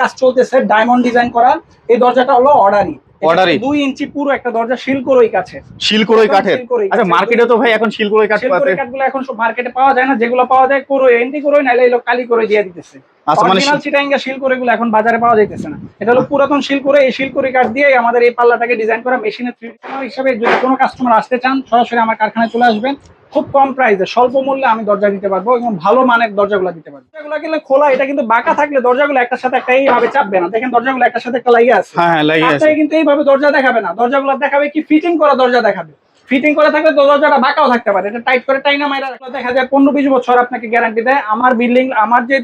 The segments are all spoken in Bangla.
কাজ চলতেছে ডায়মন্ড ডিজাইন করা। এই দরজাটা হলো অর্ডারি Order-ই? ইঞ্চি পুরো একটা দরজা শিল করোই কাছে শিলকোড়ই কাঠের। আচ্ছা মার্কেটে তো ভাই এখন শিলকোড়ই কাঠ শিল পাতে কাঠগুলো এখন সব মার্কেটে পাওয়া যায় না যেগুলো পাওয়া যায় এন্টি নাইলে এলো কালি করে দিয়ে দিতেছে। আচ্ছা, মানে চিটাঙ্গা শিল করে গুলো এখন বাজারে পাওয়া যাইতেছে না। এটা হলো পুরাতন করে এই করে কাঠ দিয়ে আমাদের এই পাল্লাটাকে ডিজাইন করা মেশিনে থ্রি হিসাবে যদি কোনো কাস্টমার আসতে চান সরাসরি আমার কারখানায় চলে আসবেন। খুব কম প্রাইসে স্বল্প মূল্যে আমি দরজা দিতে পারব এবং ভালো মানের দরজাগুলো দিতে পারব। দরজাগুলো কিন্তু খোলা এটা কিন্তু বাঁকা থাকলে দরজাগুলো একটার সাথে একটা এইভাবে চাপবে না। দেখেন দরজাগুলো একটার সাথে একটা লাগিয়ে আছে। হ্যাঁ হ্যাঁ লাগিয়ে আছে। কিন্তু এইভাবে দরজা দেখাবে না। দরজাগুলো দেখাবে কি ফিটিং করা দরজা দেখাবে। ফিটিং করে থাকলে দরজাটা বাঁকাও থাকতে পারে। এটা টাইট করে টাইনা মাইরা রাখলে দেখা যায় পনেরো বিশ বছর আপনাকে গ্যারান্টি দেয়। আমার বিল্ডিং আমার যে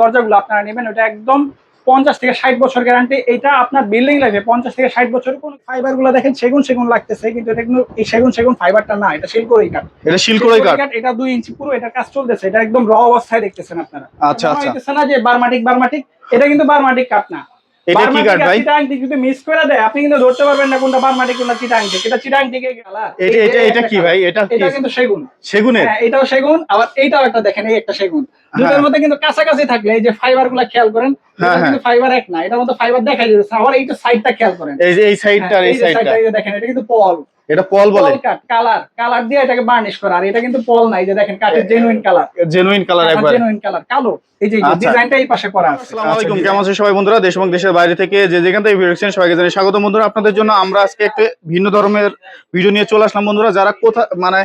দরজাগুলো আপনারা নেবেন ওটা একদম পঞ্চাশ থেকে ষাট বছর গ্যারান্টি এটা আপনার বিল্ডিং লাগবে। পঞ্চাশ থেকে ষাট বছর কোন ফাইবারগুলো দেখেন সেগুন সেগুন লাগতেছে কিন্তু এটা কিন্তু এই সেগুন সেগুন ফাইবারটা না এটা শিলকড়ই কাঠ। এটা শিলকোড়ই কাঠ? কাঠ এটা দুই ইঞ্চি পুরো এটা কাজ চলতেছে এটা একদম র অবস্থায় দেখতেছেন আপনারা। আচ্ছা, আচ্ছা। না যে বারমাটিক বারমাটিক এটা কিন্তু বারমাটিক কাঠ না। এটা কি কাঠ ভাই? চিটাং টিক যদি মিস করে দেয় আপনি কিন্তু ধরতে পারবেন না কোনটা বারমাটি কোনটা চিটাং টিক এটা চিটাং টিকে গেলা এটা এটা এটা কি ভাই? এটা কি? এটা কিন্তু সেগুন। সেগুনের? হ্যাঁ এটাও সেগুন আবার এইটাও একটা দেখেন এই একটা সেগুন। দুটোর হ্যাঁ। মধ্যে কিন্তু কাছাকাছি থাকলে এই যে ফাইবারগুলা খেয়াল করেন হ্যাঁ, কিন্তু ফাইবার এক না এটার মধ্যে ফাইবার দেখা যাচ্ছে আবার এইটা সাইডটা খেয়াল করেন। এই যে এই সাইডটা আর হ্যাঁ, এই সাইডটা দেখেন এটা কিন্তু পল। এটা পল বলে। কালার কালার দিয়ে এটাকে বার্নিশ করা। আর এটা কিন্তু পল নাই যে দেখেন কাঠের জেনুইন কালার জেনুইন কালার একবার। জেনুইন কালার কালো। এই যে আচ্ছা। ডিজাইনটা এই পাশে করা আছে। আসসালামু আলাইকুম কেমন আছেন সবাই বন্ধুরা? দেশ এবং দেশের বাইরে থেকে যে যেখান থেকে ভিডিও দেখছেন সবাইকে জানাই স্বাগত। বন্ধুরা আপনাদের জন্য আমরা আজকে একটা ভিন্ন ধরনের ভিডিও নিয়ে চলে আসলাম। বন্ধুরা যারা কোথা মানে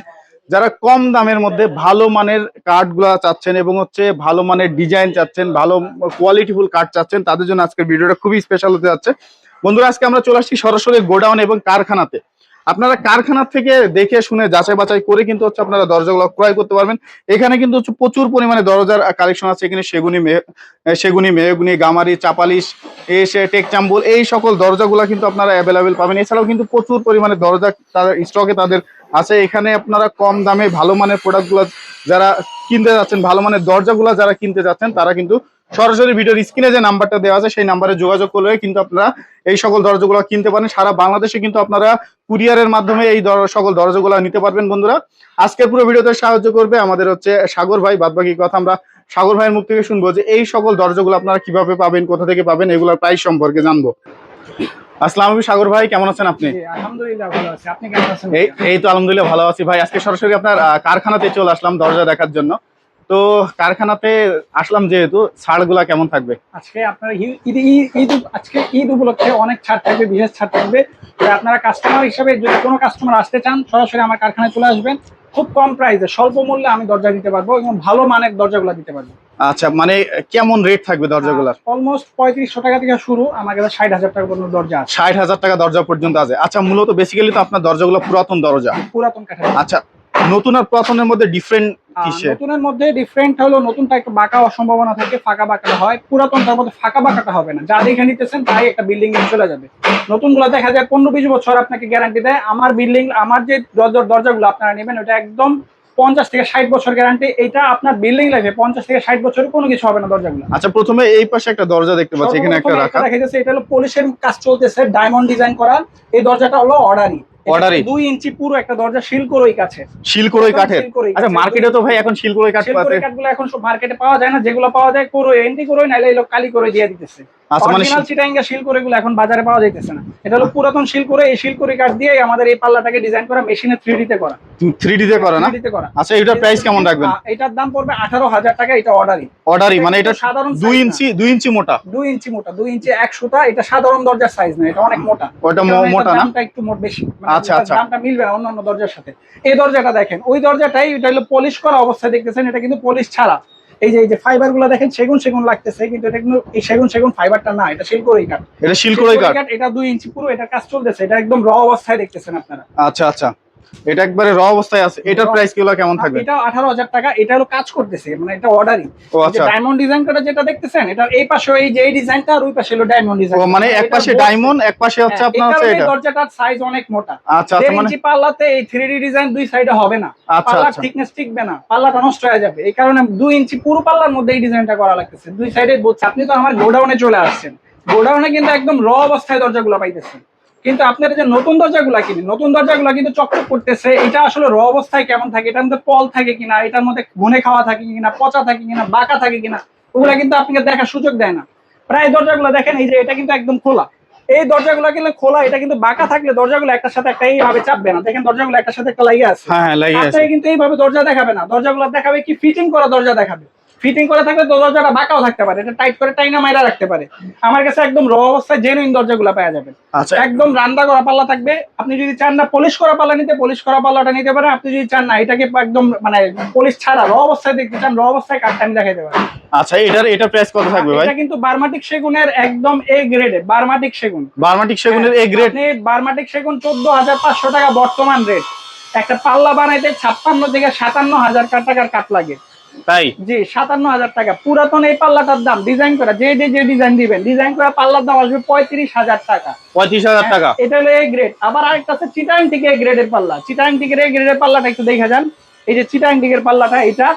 যারা কম দামের মধ্যে ভালো মানের কাঠগুলা চাচ্ছেন এবং হচ্ছে ভালো মানের ডিজাইন চাচ্ছেন ভালো কোয়ালিটিফুল কাঠ চাচ্ছেন তাদের জন্য আজকের ভিডিওটা খুবই স্পেশাল হতে যাচ্ছে। বন্ধুরা আজকে আমরা চলে আসছি সরাসরি গোডাউন এবং কারখানাতে। আপনারা কারখানা থেকে দেখে শুনে যাচাই বাছাই করে কিন্তু হচ্ছে আপনারা দরজাগুলো ক্রয় করতে পারবেন। এখানে কিন্তু হচ্ছে প্রচুর পরিমাণে দরজার কালেকশন আছে। এখানে সেগুনি সেগুনি, মেহগুনি, গামারি, চাপালিশ, এসে টেক, চাম্বুল এই সকল দরজাগুলো কিন্তু আপনারা অ্যাভেলেবেল পাবেন। এছাড়াও কিন্তু প্রচুর পরিমাণে দরজা তাদের স্টকে তাদের আছে। এখানে আপনারা কম দামে ভালো মানের প্রোডাক্টগুলো যারা কিনতে যাচ্ছেন, ভালো মানের দরজাগুলো যারা কিনতে যাচ্ছেন, তারা কিন্তু সরাসরি ভিডিওর স্ক্রিনে যে নাম্বারটা দেওয়া আছে সেই নাম্বারে যোগাযোগ করলে কিন্তু আপনারা এই সকল দরজাগুলো কিনতে পারেন। সারা বাংলাদেশে কিন্তু আপনারা কুরিয়ারের মাধ্যমে এই সকল দরজাগুলো নিতে পারবেন বন্ধুরা। আজকের পুরো ভিডিওতে সাহায্য করবে আমাদের হচ্ছে সাগর ভাই। বাদবাকি কথা আমরা সাগর ভাইয়ের মুখ থেকে শুনব যে এই সকল দরজাগুলো আপনারা কীভাবে পাবেন কোথা থেকে পাবেন এগুলোর প্রাইস সম্পর্কে জানব। আসসালাম সাগর ভাই কেমন আছেন আপনি? আলহামদুলিল্লাহ ভালো আছি। আপনি কেমন আছেন? এই তো আলহামদুলিল্লাহ ভালো আছি ভাই। আজকে সরাসরি আপনার কারখানাতে চলে আসলাম দরজা দেখার জন্য। তো কারখানাতে আসলাম যেহেতু ছাড়গুলা কেমন থাকবে? আজকে আপনার ঈদ আজকে ঈদ উপলক্ষে অনেক ছাড় থাকবে বিশেষ ছাড় থাকবে। আপনারা কাস্টমার হিসাবে যদি কোনো কাস্টমার আসতে চান সরাসরি আমার কারখানায় চলে আসবেন। খুব কম প্রাইসে স্বল্প মূল্যে আমি দরজা দিতে পারব এবং ভালো মানের দরজাগুলো দিতে পারব। আচ্ছা মানে কেমন রেট থাকবে দরজাগুলার? অলমোস্ট পঁয়ত্রিশশো টাকা থেকে শুরু আমার কাছে ষাট হাজার টাকা পর্যন্ত দরজা আছে। ষাট হাজার টাকা দরজা পর্যন্ত আছে। আচ্ছা মূলত বেসিক্যালি তো আপনার দরজাগুলো পুরাতন দরজা। পুরাতন কাঠের। আচ্ছা নতুন আর পুরাতনের মধ্যে ডিফারেন্ট নতুনের মধ্যে ডিফারেন্ট হলো নতুনটা একটু বাঁকা সম্ভাবনা থাকে ফাঁকা বাঁকাটা হয়। পুরাতনটার মধ্যে ফাঁকা বাঁকাটা হবে না। যা দেখে নিতেছেন তাই একটা বিল্ডিং এ চলে যাবে। নতুনগুলো দেখা যায় পনেরো বিশ বছর আপনাকে গ্যারান্টি দেয়। আমার বিল্ডিং আমার যে দরজার দরজাগুলো আপনারা নেবেন ওটা একদম পঞ্চাশ থেকে ষাট বছর গ্যারান্টি এটা আপনার বিল্ডিং লাইফে পঞ্চাশ থেকে ষাট বছর কোনো কিছু হবে না দরজাগুলো। আচ্ছা প্রথমে এই পাশে একটা দরজা দেখতে পাচ্ছি এখানে একটা রাখা। দেখা যাচ্ছে এটা হলো পলিশের কাজ চলতেছে ডায়মন্ড ডিজাইন করা। এই দরজাটা হলো অর্ডারি Order-ই? ইঞ্চি পুরো একটা দরজা শিল করোই কাছে। কাঠের। আচ্ছা মার্কেটে তো ভাই এখন শিলকোড়ই কাঠ পাতে শিলকড়ি কাঠগুলো এখন সব মার্কেটে পাওয়া যায় না যেগুলো পাওয়া যায় করো এন্টি করো নাইলে এলো কালি করে দিয়ে দিতেছে। আচ্ছা মানে অরিজিনাল চিটাঙ্গা শিল করে গুলো এখন বাজারে পাওয়া যাইতেছে না। এটা হলো পুরাতন শিল করে এই শিল করে কাঠ দিয়ে আমাদের এই পাল্লাটাকে ডিজাইন করা মেশিনে থ্রি তে করা। থ্রি ডি তে করে না? 3D তে করা। আচ্ছা এটার প্রাইস কেমন রাখবেন? এটার দাম পড়বে আঠারো হাজার টাকা এটা অর্ডারই অর্ডারই মানে এটা সাধারণ দুই size না। ইঞ্চি দুই ইঞ্চি মোটা? দুই ইঞ্চি মোটা দুই ইঞ্চি এক সুতা এটা সাধারণ দরজার সাইজ না এটা অনেক মোটা। ওটা মোটা না? দামটা একটু মোট বেশি মানে আচ্ছা, আচ্ছা। দামটা মিলবে না অন্যান্য দরজার সাথে। এই দরজাটা দেখেন ওই দরজাটাই এটা হলো পলিশ করা অবস্থায় দেখতেছেন এটা কিন্তু পলিশ ছাড়া। এই যে এই যে ফাইবারগুলো দেখেন সেগুন সেগুন লাগতেছে কিন্তু এটা কিন্তু এই সেগুন সেগুন ফাইবারটা না এটা শিলকড়ই কাঠ এটা শিলকোড়ই কাঠ কাঠ এটা দুই ইঞ্চি পুরো এটা কাজ চলতেছে এটা একদম র অবস্থায় দেখতেছেন আপনারা। আচ্ছা আচ্ছা। এটা একবারে র অবস্থায় আছে। এটার প্রাইস কিলো কেমন থাকবে? এটা আঠারো হাজার টাকা এটা হলো কাজ করতেছে মানে এটা অর্ডারই ও আচ্ছা। ডায়মন্ড ডিজাইন করা যেটা দেখতেছেন এটা এই পাশে এই যে এই ডিজাইনটা আর ওই পাশে হলো ডায়মন্ড ডিজাইন ও মানে এক পাশে ডায়মন্ড এক পাশে হচ্ছে আপনার হচ্ছে এটা। দরজাটার সাইজ অনেক মোটা। আচ্ছা আচ্ছা মানে ইঞ্চি পাল্লাতে এই থ্রি ডিজাইন দুই সাইডে হবে না। আচ্ছা পাল্লার আচ্ছা। থিকনেস টিকবে না পাল্লাটা নষ্ট হয়ে যাবে। এই কারণে দুই ইঞ্চি পুরো পাল্লার মধ্যে এই ডিজাইনটা করা লাগতেছে। দুই সাইডে বলছে আপনি তো আমার গোডাউনে চলে আসছেন। গোডাউনে কিন্তু একদম র অবস্থায় দরজাগুলো পাইতেছেন। কিন্তু আপনারা যে নতুন দরজাগুলো কিনে নতুন দরজাগুলো কিন্তু চকচক করতেছে এটা আসলে র অবস্থায় কেমন থাকে? এটার মধ্যে পল থাকে কিনা এটার মধ্যে ঘুনে খাওয়া থাকে কিনা পচা থাকে কিনা বাঁকা থাকে কিনা ওগুলা কিন্তু আপনাকে দেখার সুযোগ দেয় না। প্রায় দরজাগুলো দেখেন এই যে এটা কিন্তু একদম খোলা। এই দরজাগুলো কিন্তু খোলা এটা কিন্তু বাঁকা থাকলে দরজাগুলো একটার সাথে একটা এইভাবে চাপবে না। দেখেন দরজাগুলো একটার সাথে একটা লাগিয়ে আছে। হ্যাঁ হ্যাঁ আছে। কিন্তু এইভাবে দরজা দেখাবে না। দরজাগুলো দেখাবে কি ফিটিং করা দরজা দেখাবে। ফিটিং করা থাকলে দরজাটা বাঁকাও থাকতে পারে এটা টাইট করে টাইনা মাইরা রাখতে পারে। আমার কাছে একদম র অবস্থায় জেনুইন দরজাগুলো পাওয়া যাবে। আচ্ছা। একদম রান্না করা পাল্লা থাকবে আপনি যদি চান না পলিশ করা পাল্লা নিতে পলিশ করা পাল্লাটা নিতে পারেন আপনি যদি চান না এটাকে একদম মানে পলিশ ছাড়া র অবস্থায় দেখতে চান র অবস্থায় কাঠটা আমি দেখাইতে পারি আচ্ছা এটার এটার প্রাইস কত থাকবে ভাই? এটা কিন্তু বারমাটিক সেগুনের একদম এ গ্রেডে বারমাটিক সেগুন। বার্মাটিক সেগুনের এ গ্রেড আপনি বারমাটিক সেগুন চোদ্দ হাজার পাঁচশো টাকা বর্তমান রেট একটা পাল্লা বানাইতে ছাপ্পান্ন থেকে সাতান্ন হাজার টাকার কাঠ লাগে। তাই? জি সাতান্ন হাজার টাকা। পুরাতন এই পাল্লাটার দাম ডিজাইন করা যে যে যে ডিজাইন দিবেন ডিজাইন করা পাল্লার দাম আসবে পঁয়ত্রিশ হাজার টাকা। পঁয়ত্রিশ হাজার টাকা। এটা হলো এই গ্রেড আবার আরেকটা আছে চিটাং এই গ্রেডের পাল্লা। চিটাং থেকে এই গ্রেডের পাল্লাটা একটু দেখা যান। এই যে চিটাং টিকের পাল্লাটা এটা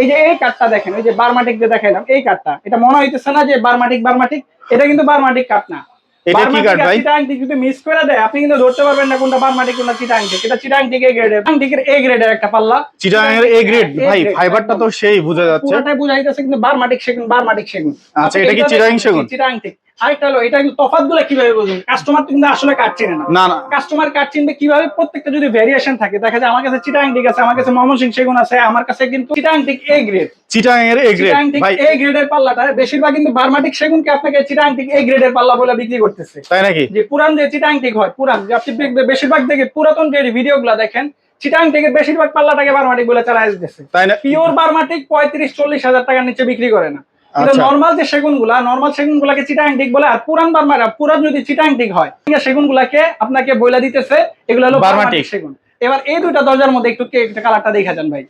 এই যে এই কাঠটা দেখেন এই যে বারমাটিক দিয়ে দেখাইলাম এই কাঠটা। এটা মনে হইতেছে না যে বারমাটিক বারমাটিক এটা কিন্তু বারমাটিক কাঠ না। এটা কি কাঠ ভাই? চিটাং টিক যদি মিস করে দেয় আপনি কিন্তু ধরতে পারবেন না কোনটা বারমাটিক কোনটা চিটাং টিক এটা চিটাং টিক চিটাং টিকের এই গ্রেডের একটা পাল্লা। চিটাঙের এ গ্রেড ভাই ফাইবারটা তো সেই বোঝা যাচ্ছে। পুরোটাই বুঝাইতেছে কিন্তু বারমাটিক সেগুন বারমাটিক সেগুন। আচ্ছা, এটা কি চিটাং সেগুন? চিটাং টিক আরেকটা হলো এটা কিন্তু গুলো কীভাবে কাস্টমার কিন্তু আসলে চিনে না। না কাস্টমার কার্ড চিনবে কীভাবে প্রত্যেকটা যদি ভেরিয়েশন থাকে দেখা যায় আমার কাছে চিটাং আছে আমার কাছে সেগুন আছে আমার কাছে কিন্তু চিটাং এ গ্রেড চিটাঙের এ গ্রেড ভাই। এ গ্রেডের পাল্লাটা বেশিরভাগ কিন্তু বারমাটিক সেগুনকে আপনাকে চিটাং এ গ্রেডের পাল্লা বলে বিক্রি করতেছে। তাই নাকি? যে পুরান যে চিটাং টিক হয় পুরান যে আপনি বেশিরভাগ দেখে পুরাতন যে ভিডিও গুলা দেখেন চিটাং টিকের বেশিরভাগ পাল্লাটাকে বারমাটিক বলে চালা আসতেছে তাই না? পিওর বারমাটিক পঁয়ত্রিশ চল্লিশ হাজার টাকার নিচে বিক্রি করে না। নর্মাল যে সেগুনগুলা নর্মাল সেগুন গুলাকে চিটাং টিক বলে আর পুরান বারমারা পুরান যদি চিটাং টিক হয় সেগুন গুলাকে আপনাকে বইলা দিতেছে এগুলো হলো বার্মাটিক। সেগুন। এবার এই দুইটা দরজার মধ্যে একটু কালারটা দেখা যান ভাই।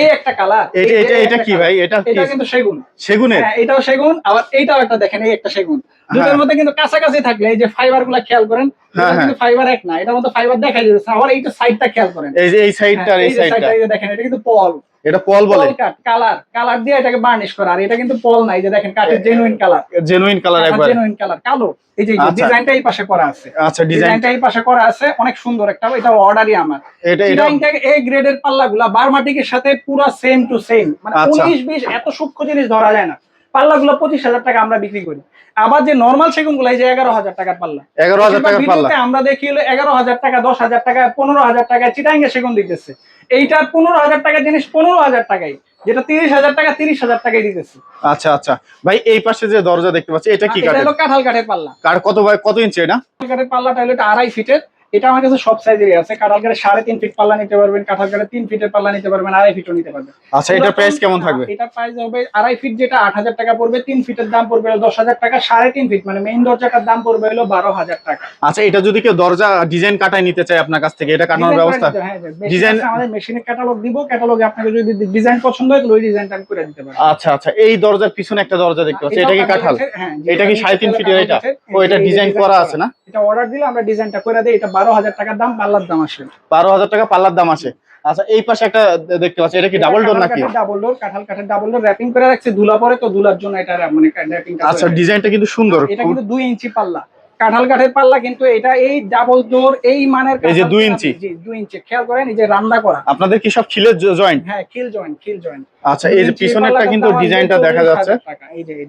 এই একটা কালার এটা এটা এটা কি ভাই? এটা এটা কিন্তু সেগুন। সেগুনের? হ্যাঁ এটাও সেগুন আবার এইটাও একটা দেখেন এই একটা সেগুন। দুটোর হ্যাঁ। মধ্যে কিন্তু কাছাকাছি থাকলে এই যে ফাইবারগুলা খেয়াল করেন হ্যাঁ, কিন্তু ফাইবার এক না এটার মধ্যে ফাইবার দেখা যাচ্ছে আবার এইটা সাইডটা খেয়াল করেন। এই যে এই সাইডটা এই এই যে সাইডটা দেখেন এটা কিন্তু পল। এটা পল বলে। কালার কালার দিয়ে এটাকে বার্নিশ করা। আর এটা কিন্তু পল নাই যে দেখেন কাঠের জেনুইন কালার জেনুইন কালার একবার। জেনুইন কালার কালো। এই যে আচ্ছা। ডিজাইনটা এই পাশে করা আছে। আচ্ছা ডিজাইন ডিজাইনটা এই পাশে করা আছে অনেক সুন্দর একটা এটা অর্ডারই আমার। এটা এটা এ এই গ্রেডের পাল্লাগুলা বারমাটিকের সাথে পুরো সেম টু সেম মানে আচ্ছা। উনিশ বিশ এত সূক্ষ্ম জিনিস ধরা যায় না। পাল্লাগুলো পঁচিশ হাজার টাকা আমরা বিক্রি করি। আবার যে নর্মাল সেগুনগুলো এই যে এগারো হাজার টাকার পাল্লা। এগারো হাজার টাকার পাল্লা। আমরা দেখি হলো এগারো হাজার টাকা দশ হাজার টাকা পনেরো হাজার টাকা চিটাঙ্গে সেগুন দিতেছে। এইটার পনেরো হাজার টাকা জিনিস পনেরো হাজার টাকাই যেটা তিরিশ হাজার টাকা তিরিশ হাজার টাকাই দিতেছে। আচ্ছা আচ্ছা। ভাই এই পাশে যে দরজা দেখতে পাচ্ছি এটা কি এটা কাঠের? কাঁঠাল কাঠের পাল্লা। কাঠ কত ভাই কত ইঞ্চি এটা? কাঠের পাল্লাটা হলো এটা আড়াই ফিটের। এটা আমার কাছে সব সাইজেরই আছে। কাঁঠাল কাঠের সাড়ে তিন ফিট পাল্লা নিতে পারবেন কাঁঠাল কাঠের তিন ফিটের পাল্লা নিতে পারবেন আড়াই ফিটও নিতে পারবেন। আচ্ছা এটার প্রাইস কেমন থাকবে? এটা প্রাইস হবে আড়াই ফিট যেটা আট হাজার টাকা পড়বে তিন ফিটের দাম পড়বে দশ হাজার টাকা সাড়ে তিন ফিট মানে মেইন দরজাটার দাম পড়বে হলো বারো হাজার টাকা। আচ্ছা এটা যদি কেউ দরজা ডিজাইন কাটায় নিতে চায় আপনার কাছ থেকে এটা কাটানোর ব্যবস্থা? দিতে- হ্যাঁ, Design- আমাদের মেশিনের ক্যাটালগ দিব ক্যাটালগে আপনাকে যদি ডিজাইন পছন্দ হয় তাহলে ওই ডিজাইনটা আমি করে দিতে পারি আচ্ছা আচ্ছা এই দরজার পিছনে একটা দরজা দেখতে পাচ্ছি এটা কি কাঁঠাল? হ্যাঁ, এটা কি সাড়ে তিন ফিটের এটা? ও এটা ডিজাইন করা আছে না? এটা অর্ডার দিলে আমরা ডিজাইনটা করে দিই এটা বারো হাজার টাকার দাম পাল্লার দাম আসে। বারো হাজার টাকা পাল্লার দাম আছে আচ্ছা এই পাশে একটা দেখতে পাচ্ছি এটা কি ডাবল ডোর নাকি? ডাবল ডোর কাঁঠাল কাঠের ডাবল ডোর র্যাপিং করে রাখছে ধুলা পরে তো ধুলার জন্য এটা মানে র্যাপিং আচ্ছা ডিজাইনটা কিন্তু সুন্দর এটা কিন্তু দুই ইঞ্চি পাল্লা। কাঁঠাল কাঠের পাল্লা কিন্তু এটা এই ডাবল ডোর এই মানের এই যে কাঁঠাল দুই ইঞ্চি। জি দুই ইঞ্চি। খেয়াল করেন এই যে রান্না করা। আপনাদের কি সব খিলের জয়েন্ট হ্যাঁ খিল জয়েন্ট খিল জয়েন্ট আচ্ছা এই যে পিছনেরটা কিন্তু ডিজাইনটা দেখা যাচ্ছে।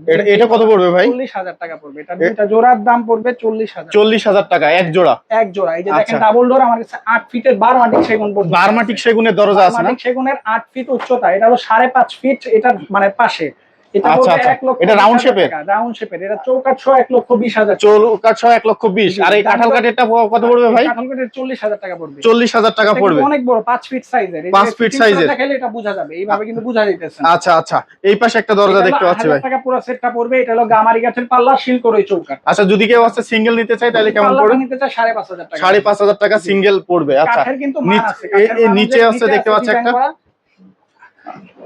এটা- এটা কত পড়বে ভাই? চল্লিশ হাজার টাকা পড়বে। এটা দুইটা জোড়ার দাম পড়বে চল্লিশ হাজার। চল্লিশ হাজার টাকা এক জোড়া? এক জোড়া। এই যে দেখেন আচ্ছা। ডাবল ডোর আমার কাছে আট ফিটের বারমাটিক সেগুন পর্যন্ত বারমাটিক সেগুনের দরজা আছে না? সেগুনের আট ফিট উচ্চতা। এটা হলো সাড়ে পাঁচ ফিট এটা মানে পাশে। এটা আচ্ছা, আচ্ছা। এটা round shape রাউন্ড শেপের এটা চৌকাঠ সহ এক লক্ষ বিশ হাজার চৌকাঠ সহ এক লক্ষ বিশ। আর এই কাঁঠাল কাঠেরটা কত পড়বে ভাই? কাঁঠাল কাঠের চল্লিশ হাজার টাকা পড়বে। চল্লিশ হাজার টাকা পড়বে। অনেক বড় পাঁচ ফিট সাইজের পাঁচ feet size এর। এটা বোঝা যাবে। এইভাবে কিন্তু বোঝা যাইতেছে আচ্ছা আচ্ছা। এই পাশে একটা দরজা দেখতে পাচ্ছি ভাই। টাকা পুরো সেটটা পড়বে। এটা হলো গামারি কাঠের পাল্লা শিল করে আচ্ছা যদি কেউ আছে সিঙ্গেল নিতে চায় তাহলে কেমন পড়বে? নিতে চায় সাড়ে পাঁচ হাজার টাকা। সাড়ে পাঁচ হাজার টাকা সিঙ্গেল পড়বে আচ্ছা। কিন্তু নিচ- আছে, দেখতে পাচ্ছি একটা।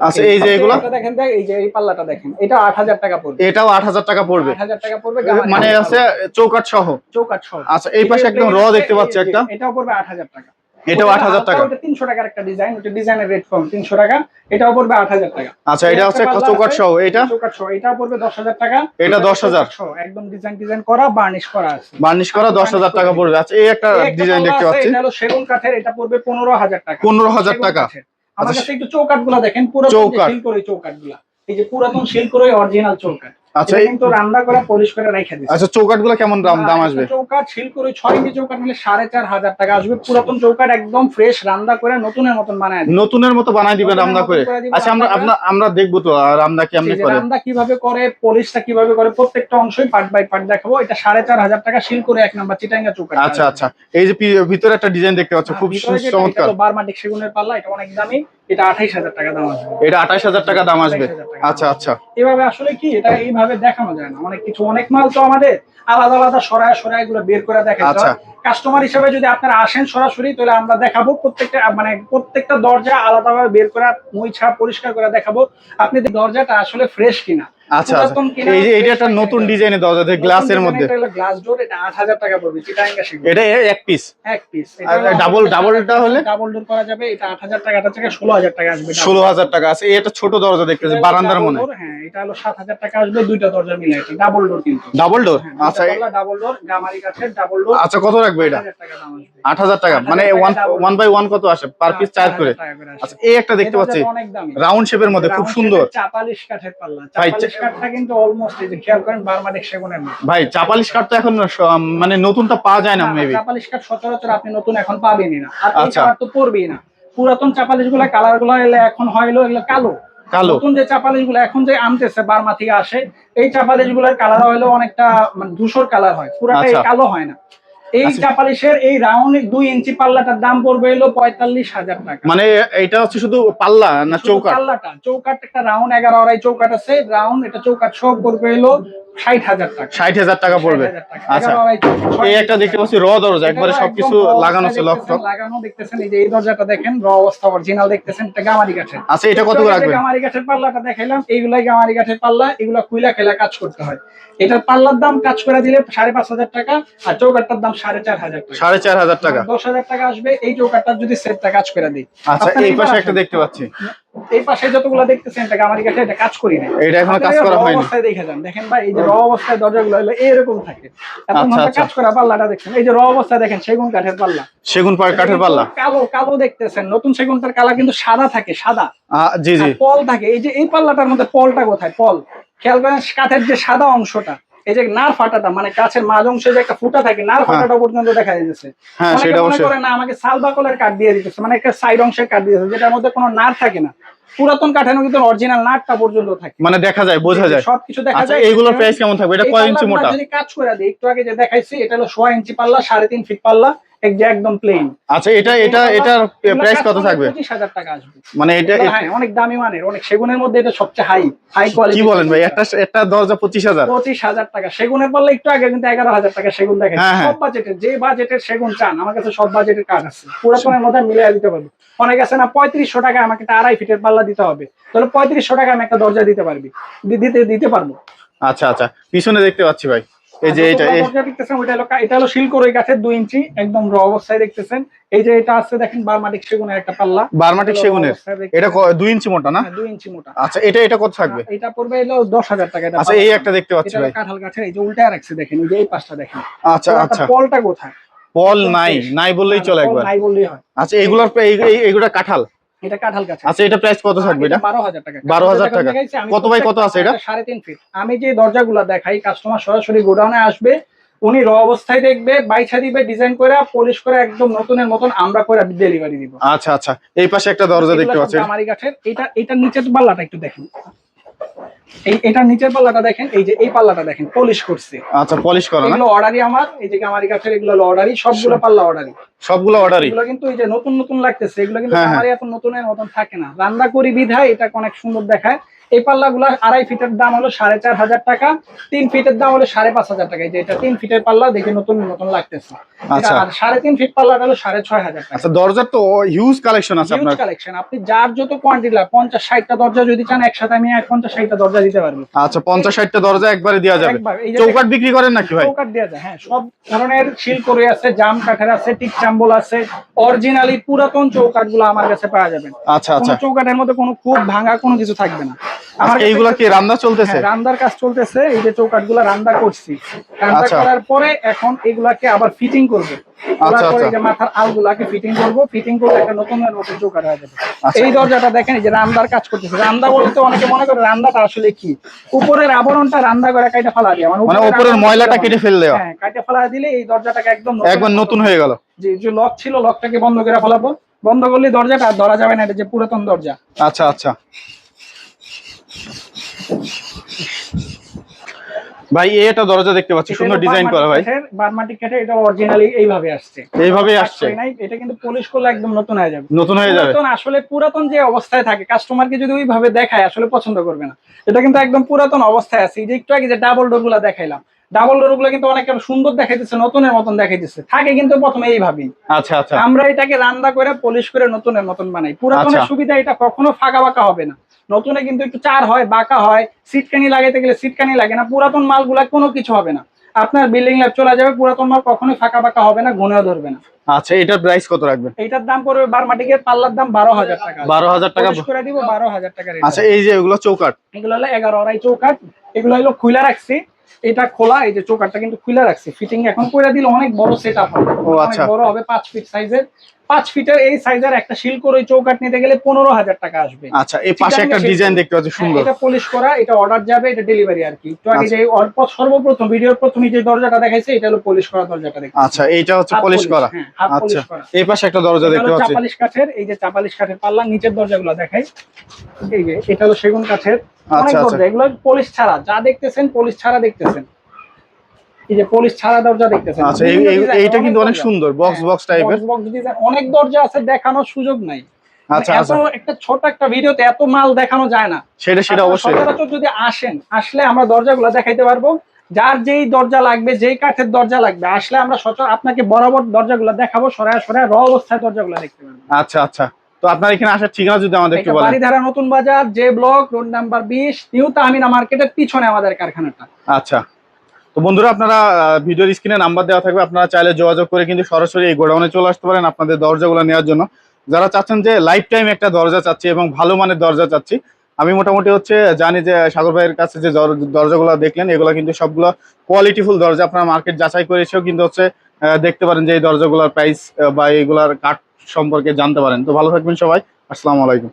আচ্ছা এই যে এগুলো? দেখেন দেখ এই যে এই পাল্লাটা দেখেন এটা আট হাজার টাকা পড়বে। এটাও আট হাজার টাকা পড়বে। আট হাজার টাকা পড়বে মানে আছে। চৌকাঠ সহ? চৌকাঠ সহ। আচ্ছা এই পাশে একদম র দেখতে পাচ্ছি একটা। এটাও পড়বে আট হাজার টাকা। এটাও আট হাজার টাকা। ওটা তিনশো টাকার একটা ডিজাইন ওটা ডিজাইনের রেট কম তিনশো টাকা। এটাও পড়বে আট হাজার টাকা। আচ্ছা এটা হচ্ছে পাল্লা সহ এটা চৌকাঠ সহ এটাও পড়বে দশ হাজার টাকা। এটা 10,000 চৌকাঠ সহ, একদম ডিজাইন ডিজাইন করা বার্নিশ করা আছে। বার্নিশ করা দশ হাজার টাকা পড়বে। আচ্ছা এই একটা ডিজাইন দেখতে পাচ্ছি। এটা হলো সেগুন কাঠের এটা পড়বে পনেরো হাজার টাকা। পনেরো হাজার সেগুন টাকা। কাঠের। আমার আচ্ছা, কাছে একটু চৌকাটগুলা দেখেন পুরাতন। শিল করে চৌকাটগুলা এই যে পুরাতন শিল করে অরিজিনাল চৌকাঠ আচ্ছা এই- কিন্তু রান্না করে পলিশ করে রেখে দিচ্ছে আচ্ছা চৌকাটগুলো কেমন দাম দাম আসবে? চৌকাট শিলকুড়ি ছয় ইঞ্চি চৌকাট নিলে সাড়ে চার হাজার টাকা আসবে। পুরাতন চৌকাট একদম ফ্রেশ রান্না করে নতুনের মতন বানায় নতুনের মতো বানাই দিবেন নতুনের করে। করে আচ্ছা আমরা রান্না আমরা দেখব তো রামদা কেমনে করে রান্না কীভাবে করে পলিশটা কীভাবে করে প্রত্যেকটা অংশই পার্ট বাই পার্ট দেখাবো। এটা সাড়ে চার হাজার টাকা শিল করে এক নাম্বার চিটাঙ্গা চৌকাট আচ্ছা আচ্ছা। এই যে ভিতরে একটা ডিজাইন দেখতে পাচ্ছ খুব চমৎকার। বারমাটিক সেগুনের পাল্লা এটা অনেক দামি। এটা আঠাইশ হাজার টাকা দাম আসবে। এটা আঠাশ হাজার টাকা দাম আসবে। আচ্ছা আচ্ছা। এভাবে আসলে কি এটা এইভাবে দেখানো যায় না। মানে কিছু অনেক মাল তো আমাদের আলাদা আলাদা সরায় সরায়গুলো বের করে দেখা আচ্ছা। কাস্টমার হিসেবে যদি আপনারা আসেন সরাসরি তাহলে আমরা দেখাবো প্রত্যেকটা মানে প্রত্যেকটা দরজা আলাদাভাবে বের করা মুইছা পরিষ্কার করে দেখাবো। আপনি দরজাটা আসলে ফ্রেশ কিনা। আচ্ছা আচ্ছা। এই যে এটা একটা নতুন ডিজাইনের দরজা দেখে গ্লাসের মধ্যে। গ্লাস ডোর এটা আট হাজার টাকা পড়বে চিটাঙ্গা এটা এক পিস এক পিস আর double- double-টা হলে? ডাবল ডোর করা যাবে এটা আট হাজার টাকা থেকে ষোলো হাজার টাকা আসবে double। ষোলো হাজার টাকা আছে। একটা ছোট দরজা দেখতেছি বারান্দার মনে। হ্যাঁ এটা হলো সাত হাজার টাকা আসবে দুইটা দরজা মিলে এটা ডাবল ডোর কিন্তু। ডাবল ডোর আচ্ছা ডাবল ডোর গামারি কাঠের ডাবল ডোর আচ্ছা কত রাখবে এটা? টাকা দাম আসবে। আট হাজার টাকা মানে টাকা ওয়ান ওয়ান বাই ওয়ান কত আসে? পার পিস চার্জ করে। 4,000 টাকা করে আসে। আচ্ছা এই একটা দেখতে পাচ্ছি। রাউন্ড শেপের মধ্যে খুব সুন্দর। চাপালিশ কাঠের পাল্লা চাপালিশ কাঠটা কিন্তু অলমোস্ট এই যে খেয়াল করেন বারমাটিক সেগুনের মতো। ভাই চাপালিশ কাঠ তো এখন মানে নতুনটা পাওয়া যায় না মেবি চাপালিশ কাঠ সচরাচর আপনি নতুন এখন পাবেনই না। আর এই আচ্ছা। তো পড়বেই না। পুরাতন চাপালিশগুলা কালারগুলো এলে এখন হইল এগুলো কালো। কালো। নতুন যে চাপালিশগুলো এখন যে আনতেছে বার্মা থেকে আসে এই চাপালিশগুলার কালার হইল অনেকটা মানে ধূসর কালার হয়। পুরাটাই আচ্ছা। কালো হয় না। এই আচ্ছা। চাপালিশের এই রাউন্ড দুই ইঞ্চি পাল্লাটার দাম পড়বে হলো পঁয়তাল্লিশ হাজার টাকা। মানে এটা হচ্ছে শুধু পাল্লা না চৌকাট পাল্লাটা। চৌকাট একটা রাউন্ড এগারো আড়াই চৌকাট আছে। রাউন্ড এটা চৌকাট সব পড়বে হলো ষাট হাজার টাকা। ষাট হাজার টাকা পড়বে। আচ্ছা। 11 আড়াই চৌকাট, ছয় এই একটা দেখতে পাচ্ছি র দরজা একবারে সবকিছু লাগানো আছে লক লাগানো দেখতেছেন এই যে এই দরজাটা দেখেন র অবস্থা অরিজিনাল দেখতেছেন এটা গামারি কাঠের আচ্ছা এটা কত একটু আগে যে রাখবেন? গামারি কাঠের পাল্লাটা দেখাইলাম এইগুলাই গামারি কাঠের পাল্লা এগুলা কুইলা খেলা কাজ করতে হয়। এটার পাল্লার দাম কাজ করে দিলে সাড়ে পাঁচ হাজার টাকা আর চৌকাটটার দাম সাড়ে চার হাজার টাকা। সাড়ে চার হাজার টাকা। দশ হাজার টাকা আসবে এই চৌকাটটার যদি সেটটা কাজ করে দিই। আচ্ছা এই পাশে একটা দেখতে পাচ্ছি। এই পাশে যতগুলো দেখতেছেন এটা গামারি কাঠে এটা কাজ করি না এটা এখনও কাজ করা হয়নি। অবস্থায় দেখে যান। দেখেন ভাই এই যে র অবস্থায় দরজাগুলো হলো এরকম থাকে। এত আচ্ছা, ঘণ্টা আচ্ছা। কাজ করা পাল্লাটা দেখছেন। এই যে র অবস্থায় দেখেন সেগুন কাঠের পাল্লা। সেগুন কাঠের পাল্লা। কালো কালো দেখতেছেন। নতুন সেগুনটার কালার কিন্তু সাদা থাকে সাদা। জি জি। পল থাকে। এই যে এই পাল্লাটার মধ্যে পলটা কোথায়? পল। খেয়াল করেন কাঠের যে সাদা অংশটা। এই যে নার ফাটাটা মানে কাছের মাঝ অংশে যে একটা ফুটা থাকে নার ফাটাটা পর্যন্ত দেখা যাচ্ছে হ্যাঁ, সেটা অবশ্যই। করে না আমাকে সালবাকলের কাঠ দিয়ে দিতেছে মানে একটা সাইড অংশের কাঠ দিয়েছে যেটার মধ্যে কোনো নার থাকে না। পুরাতন কাঠের কিন্তু অরিজিনাল নাটটা পর্যন্ত থাকে। মানে দেখা যায় বোঝা যায়। সবকিছু দেখা আচ্ছা যায় এইগুলোর প্রাইস কেমন থাকবে? এটা কয় ইঞ্চি মোটা? যদি কাজ করে দিই একটু আগে যে দেখাইছি এটা হলো সোয়া ইঞ্চি পাল্লা সাড়ে তিন ফিট পাল্লা। একদম প্লেন আচ্ছা এটা এটা এটার প্রাইস কত থাকবে? পঁচিশ হাজার টাকা আসবে। মানে এটা হ্যাঁ অনেক দামি মানের অনেক সেগুনের মধ্যে এটা সবচেয়ে হাই হাই কোয়ালিটি কি বলেন ভাই? একটা একটা দরজা পঁচিশ হাজার। পঁচিশ হাজার টাকা। সেগুনের পাল্লা একটু আগে কিন্তু এগারো হাজার টাকা সেগুন দেখেন। হ্যাঁ, হ্যাঁ। সব বাজেটের যে বাজেটের সেগুন চান আমার কাছে সব বাজেটের কাজ আছে। পুরাতনের মধ্যে মিলিয়ে দিতে পারব। অনেক আছে না পঁয়ত্রিশশো টাকা আমাকে একটা আড়াই ফিটের পাল্লা দিতে হবে। তাহলে পঁয়ত্রিশশো টাকা আমি একটা দরজা দিতে পারবি। দিতে দিতে পারব। আচ্ছা আচ্ছা। পিছনে দেখতে পাচ্ছি ভাই। এই যে আর এটা দেখতেছেন ওইটা হলো এটা হলো শিলকরই গাছের দুই ইঞ্চি একদম র অবস্থায় দেখতেছেন। এই যে এটা আছে দেখেন বারমাটিক সেগুনের একটা পাল্লা। বারমাটিক সেগুনের? এটা ক- দুই ইঞ্চি মোটা না? হ্যাঁ, দুই ইঞ্চি মোটা। আচ্ছা এটা এটা কত থাকবে? এটা পড়বে এলো দশ হাজার টাকা এটা আচ্ছা এই একটা দেখতে পাচ্ছি ভাই। কাঁঠাল গাছের এই যে উল্টায় রাখছে দেখেন এই যে এই পাশটা দেখেন। আচ্ছা আচ্ছা। পলটা কোথায়? পল নাই নাই বললেই চলে পল একবার। নাই বললেই হয়। আচ্ছা এগুলোর এই- এই- এইগুলা কাঁঠাল? এটা কাঁঠাল গাছ। আচ্ছা এটা প্রাইস কত থাকবে এটা? বারো হাজার টাকা। 12,000 টাকা। কত বাই কত আছে এটা? সাড়ে তিন ফিট আমি যে দরজাগুলো দেখাই কাস্টমার সরাসরি গোডাউনে আসবে উনি র অবস্থায় দেখবে বাইছা দিবে ডিজাইন করে পলিশ করে একদম নতুনের মতন আমরা করে ডেলিভারি দিব। আচ্ছা আচ্ছা। এই পাশে একটা দরজা দেখতে পাচ্ছি। আমারি গাছের। এটা এটার নিচের পাল্লাটা একটু দেখেন। এই এটার নিচের পাল্লাটা দেখেন এই যে এই পাল্লাটা দেখেন পলিশ করছে। আচ্ছা পলিশ করা এগুলো অর্ডারই আমার এই যে আমার গাছের এগুলো অর্ডারই সবগুলো পাল্লা অর্ডারই সবগুলো অর্ডারই এগুলো কিন্তু এই যে নতুন নতুন লাগতেছে এগুলো কিন্তু আমার হ্যাঁ। এত নতুনের মতন থাকে না। রান্না করি বিধায় এটা অনেক সুন্দর দেখায়। এই পাল্লাগুলো আড়াই ফিটের দাম হলো সাড়ে চার হাজার টাকা তিন ফিটের দাম হলো সাড়ে পাঁচ হাজার টাকা। এটা তিন ফিটের পাল্লা দেখে নতুন নতুন লাগতেছে। আচ্ছা। আর সাড়ে তিন ফিট পাল্লাটা হলো সাড়ে ছয় হাজার টাকা। আচ্ছা দরজার তো হিউজ কালেকশন আছে হিউজ কালেকশন আপনি যার যত কোয়ান্টিটি লাগে পঞ্চাশ ষাটটা দরজা যদি চান একসাথে আমি পঞ্চাশ ষাটটা দরজা দিতে পারব। আচ্ছা পঞ্চাশ ষাটটা দরজা একবারে দেওয়া যাবে। এই চৌকাট বিক্রি করেন নাকি ভাই? চৌকাঠ দেওয়া যায় হ্যাঁ সব ধরনের শিল করে আছে জাম কাঠের আছে টিক চাম্বল আছে অরিজিনালি পুরাতনগুলো আমার কাছে পাওয়া যাবে। আচ্ছা আচ্ছা। কোনো চৌকাঠের মধ্যে কোনো খুব ভাঙা কোনো কিছু থাকবে না। আমার এইগুলা কি রান্না চলতেছে? হ্যাঁ, রান্দার কাজ চলতেছে এই যে চৌকাটগুলা রান্না করছি। রান্না আচ্ছা। করার পরে এখন এগুলাকে আবার ফিটিং করব। আচ্ছা, আচ্ছা। মাথার আলগুলাকে ফিটিং করব। ফিটিং একটা নতুন নতুন চৌকাট হয়ে যাবে। এই দরজাটা দেখেন যে রান্দার কাজ করতেছে। রান্দা বলতে অনেকে মনে করে রান্দাটা আসলে কি? উপরের আবরণটা রান্দা করে কাইটা ফেলা দিয়ে। মানে উপরের ময়লাটা কেটে ফেল দেওয়া হ্যাঁ কাইটা ফেলা দিলে এই দরজাটাকে একদম একবার নতুন হয়ে গেল। যে যে লক ছিল লকটাকে বন্ধ করে ফেলাবো। বন্ধ করলে দরজাটা ধরা যাবে না এটা যে পুরাতন দরজা। আচ্ছা আচ্ছা। ভাই একটা দরজা দেখতে পাচ্ছি সুন্দর ডিজাইন করা ভাই। বারমাটি কাঠে এটা অরিজিনালি এইভাবে আসছে। এইভাবেই আসছে। এটা কিন্তু পলিশ করলে একদম নতুন হয়ে যাবে। নতুন হয়ে যাবে। পুরাতন আসলে পুরাতন যে অবস্থায় থাকে কাস্টমারকে যদি ওইভাবে দেখায় আসলে পছন্দ করবে না। এটা কিন্তু একদম পুরাতন অবস্থায় আছে। এই যে একটু আগে যে ডাবল ডোরগুলা দেখাইলাম ডাবল ডোরগুলো কিন্তু অনেক সুন্দর দেখাইতেছে নতুনের মতন দেখাইতেছে। থাকে কিন্তু প্রথমে এইভাবেই। আচ্ছা আচ্ছা। আমরা এটাকে রান্না করে পলিশ করে নতুনের মতন বানাই। পুরাতনের আচ্ছা। সুবিধা এটা কখনো ফাঁকা ফাঁকা হবে না। নতুনে কিন্তু একটু চার হয় বাঁকা হয় সিটকানি লাগাইতে গেলে সিটকানি লাগে না পুরাতন মালগুলা কোনো কিছু হবে না। আপনার বিল্ডিং ল্যাব চলে যাবে পুরাতন মাল কখনোই ফাঁকা ফাঁকা হবে না গুনেও ধরবে না। আচ্ছা এটার প্রাইস কত রাখবেন? এটার দাম পড়বে বারমাটিকের পাল্লার দাম বারো হাজার টাকা। বারো হাজার টাকা করে দিব বারো হাজার টাকা আচ্ছা এই যে এগুলো চৌকাট এগুলো হলো এগারো আড়াই চৌকাট এগুলো হলো খুলে রাখছি। এটা খোলা এই যে চৌকাটটা কিন্তু খুলে রাখছি। ফিটিং এখন করে দিলে অনেক বড় সেট আপ হবে ও, আচ্ছা। বড় হবে পাঁচ ফিট সাইজের পাঁচ ফিটের এই সাইজের একটা শিল করে ওই চৌকাট নিতে গেলে পনেরো হাজার টাকা আসবে। আচ্ছা এই পাশে একটা ডিজাইন দেখতে পাচ্ছি হ্যাঁ, সুন্দর। এটা পলিশ করা এটা অর্ডার যাবে এটা ডেলিভারি আর কি। একটু আগে আচ্ছা। যে অল্প সর্বপ্রথম ভিডিওর প্রথমে যে দরজাটা দেখাইছে এটা হলো পলিশ করা দরজাটা দেখছি আচ্ছা এইটা হচ্ছে পলিশ করা। হ্যাঁ, আচ্ছা এই পাশে একটা দরজা দেখতে পাচ্ছি। চাপালিশ কাঠের এই যে চাপালিশ কাঠের পাল্লা নিচের দরজাগুলো দেখাই। এই যে এটা হলো সেগুন কাঠের। অনেক আচ্ছা, আচ্ছা। দরজা এগুলো পলিশ ছাড়া যা দেখতেছেন পলিশ ছাড়া দেখতেছেন। এই যে পলিশ ছাড়া দরজা দেখতেছেন। আচ্ছা এইটা কিন্তু অনেক সুন্দর বক্স বক্স টাইপের box অনেক দরজা আছে দেখানোর সুযোগ নাই। আচ্ছা মানে আচ্ছা। একটা ছোট একটা ভিডিওতে এত মাল দেখানো যায় না। সেটা সেটা অবশ্যই। যদি আসেন আসলে আমরা দরজাগুলো দেখাইতে পারব। যার যেই দরজা লাগবে যেই কাঠের দরজা লাগবে আসলে আমরা সচরাচর আপনাকে বরাবর দরজাগুলো দেখাবো সরায় সরায় র অবস্থায় দরজাগুলো দেখতে পারবেন। আচ্ছা আচ্ছা। তো আপনার এখানে আসার ঠিকানা যদি আমাদের একটু বলেন। Baridhara Notun Bazar J block road number বিশ নিউ তাহমিনা মার্কেটের পিছনে আমাদের কারখানাটা। আচ্ছা। তো বন্ধুরা, আপনারা ভিডিওর স্ক্রিনে নাম্বার দেওয়া থাকবে। আপনারা চাইলে যোগাযোগ করে কিন্তু সরাসরি এই গোডাউনে চলে আসতে পারেন আপনাদের দরজাগুলো নেওয়ার জন্য। যারা চাচ্ছেন যে লাইফ টাইম একটা দরজা চাচ্ছি এবং ভালো মানের দরজা চাচ্ছি, আমি মোটামুটি হচ্ছে জানি যে সাগর ভাইয়ের কাছে যে দর- দরজাগুলো দেখলেন, এগুলো কিন্তু সবগুলো কোয়ালিটিফুল দরজা। আপনারা মার্কেট যাচাই করে এসেও কিন্তু হচ্ছে দেখতে পারেন যে এই দরজাগুলোর প্রাইস বা এইগুলার কাঠ সম্পর্কে জানতে পারেন। তো ভালো থাকবেন সবাই। আসসালামু আলাইকুম।